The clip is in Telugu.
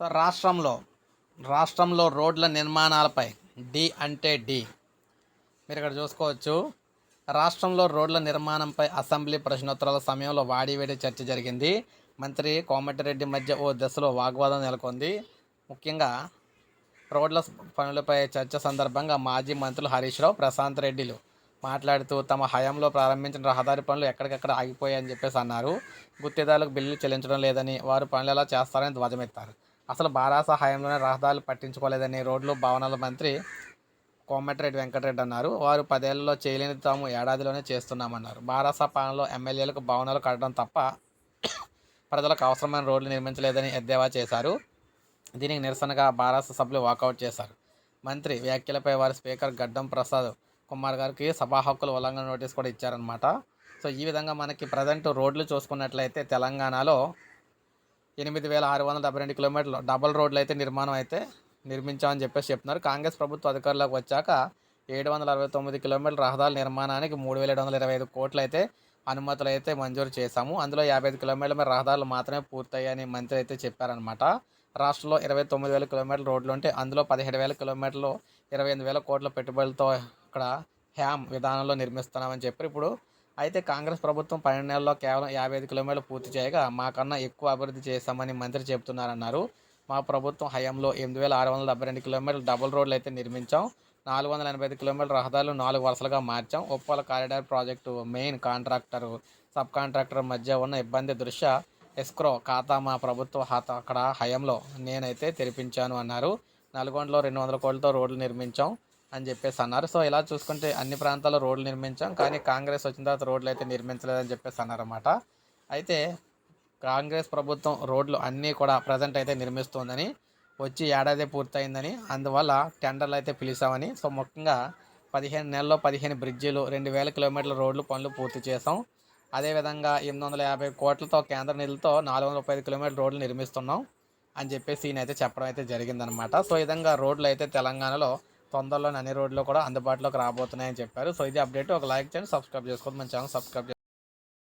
సో రాష్ట్రంలో రాష్ట్రంలో రోడ్ల నిర్మాణాలపై డి అంటే డి. మీరు ఇక్కడ చూసుకోవచ్చు. రాష్ట్రంలో రోడ్ల నిర్మాణంపై అసెంబ్లీ ప్రశ్నోత్తరాల సమయంలో వాడివేడి చర్చ జరిగింది. మంత్రి కోమటిరెడ్డి మధ్య ఓ దశలో వాగ్వాదం నెలకొంది. ముఖ్యంగా రోడ్ల పనులపై చర్చ సందర్భంగా మాజీ మంత్రులు హరీష్ రావు ప్రశాంత్ రెడ్డిలు మాట్లాడుతూ తమ హయాంలో ప్రారంభించిన రహదారి పనులు ఎక్కడికక్కడ ఆగిపోయాయని చెప్పేసి అన్నారు. గుత్తేదారులకు బిల్లులు చెల్లించడం లేదని వారు పనులు ఎలా చేస్తారని ధ్వజమెత్తారు. అసలు బారాస సహాయంలోనే రహదారులు పట్టించుకోలేదని రోడ్లు భవనాల మంత్రి కోమటిరెడ్డి వెంకటరెడ్డి అన్నారు. వారు పదేళ్ళలో చేయలేని తాము ఏడాదిలోనే చేస్తున్నామన్నారు. బారాస పాలనలో ఎమ్మెల్యేలకు భవనాలు కట్టడం తప్ప ప్రజలకు అవసరమైన రోడ్లు నిర్మించలేదని ఎద్దేవా చేశారు. దీనికి నిరసనగా బారాస సభ్యులు వాకౌట్ చేశారు. మంత్రి వ్యాఖ్యలపై వారి స్పీకర్ గడ్డం ప్రసాద్ కుమార్ గారికి సభా హక్కుల ఉల్లంఘన నోటీస్ కూడా ఇచ్చారనమాట సో ఈ విధంగా మనకి ప్రజెంట్ రోడ్లు చూసుకున్నట్లయితే తెలంగాణలో ఎనిమిది వేల ఆరు వందల డెబ్బై రెండు కిలోమీటర్లు డబల్ రోడ్లు అయితే నిర్మాణం అయితే నిర్మించామని చెప్పేసి చెప్తున్నారు. కాంగ్రెస్ ప్రభుత్వ అధికారులకు వచ్చాక ఏడు వందల అరవై తొమ్మిది కిలోమీటర్ల రహదారుల నిర్మాణానికి మూడు వేల ఏడు వందల ఇరవై ఐదు కోట్లు అయితే అనుమతులు అయితే మంజూరు చేశాము. అందులో యాభై ఐదు కిలోమీటర్ల మీద రహదారులు మాత్రమే పూర్తయ్యాయని మంత్రి అయితే చెప్పారనమాట రాష్ట్రంలో ఇరవై తొమ్మిది వేల కిలోమీటర్ల రోడ్లు ఉంటే అందులో పదిహేడు వేల కిలోమీటర్లు ఇరవై ఎనిమిది వేల కోట్ల పెట్టుబడులతో ఇక్కడ హ్యామ్ విధానంలో నిర్మిస్తున్నామని చెప్పి ఇప్పుడు అయితే కాంగ్రెస్ ప్రభుత్వం పన్నెండు నెలల్లో కేవలం యాభై ఐదు కిలోమీటర్లు పూర్తి చేయగా మాకన్నా ఎక్కువ అభివృద్ధి చేశామని మంత్రి చెబుతున్నారన్నారు. మా ప్రభుత్వం హయాంలో ఎనిమిది వేల ఆరు వందల డెబ్బై రెండు కిలోమీటర్లు డబుల్ రోడ్లు అయితే నిర్మించాం. నాలుగు వందల ఎనభై ఐదు కిలోమీటర్ల రహదారులు నాలుగు వరుసలుగా మార్చాం. Uppal corridor project main contractor sub contractor మధ్య ఉన్న ఇబ్బంది దృష్ట్యా ఎస్క్రో ఖాతా మా ప్రభుత్వ ఖాతా అక్కడ హయంలో నేనైతే తెరిపించాను అన్నారు. నల్గొండలో రెండు వందల కోట్లతో రోడ్లు నిర్మించాం. అని చెప్పేసి అన్నారు. సో ఇలా చూసుకుంటే అన్ని ప్రాంతాల్లో రోడ్లు నిర్మించాం. కానీ కాంగ్రెస్ వచ్చిన తర్వాత రోడ్లు అయితే నిర్మించలేదని చెప్పేసి అన్నారన్నమాట. అయితే కాంగ్రెస్ ప్రభుత్వం రోడ్లు అన్నీ కూడా ప్రజెంట్ అయితే నిర్మిస్తుందని వచ్చి ఏడాది పూర్తయిందని అందువల్ల టెండర్లు అయితే పిలిచామని. సో ముఖ్యంగా పదిహేను నెలల్లో పదిహేను బ్రిడ్జిలు రెండు వేల కిలోమీటర్ల రోడ్లు పనులు పూర్తి చేసాం అదేవిధంగా ఎనిమిది వందల యాభై కోట్లతో కేంద్ర నిధులతో నాలుగు వందల ముప్పై ఐదు కిలోమీటర్ల రోడ్లు నిర్మిస్తున్నాం అని చెప్పేసి ఈయన అయితే చెప్పడం అయితే జరిగిందనమాట సో ఈ విధంగా రోడ్లు అయితే తెలంగాణలో తొందరలో అన్ని రోడ్లు కూడా అందుబాటులోకి రాబోతున్నాయని చెప్పారు. సో ఇది అప్డేట్. ఒక లైక్ చేయండి సబ్స్క్రైబ్ చేసుకోండి. మన ఛానల్ సబ్స్క్రైబ్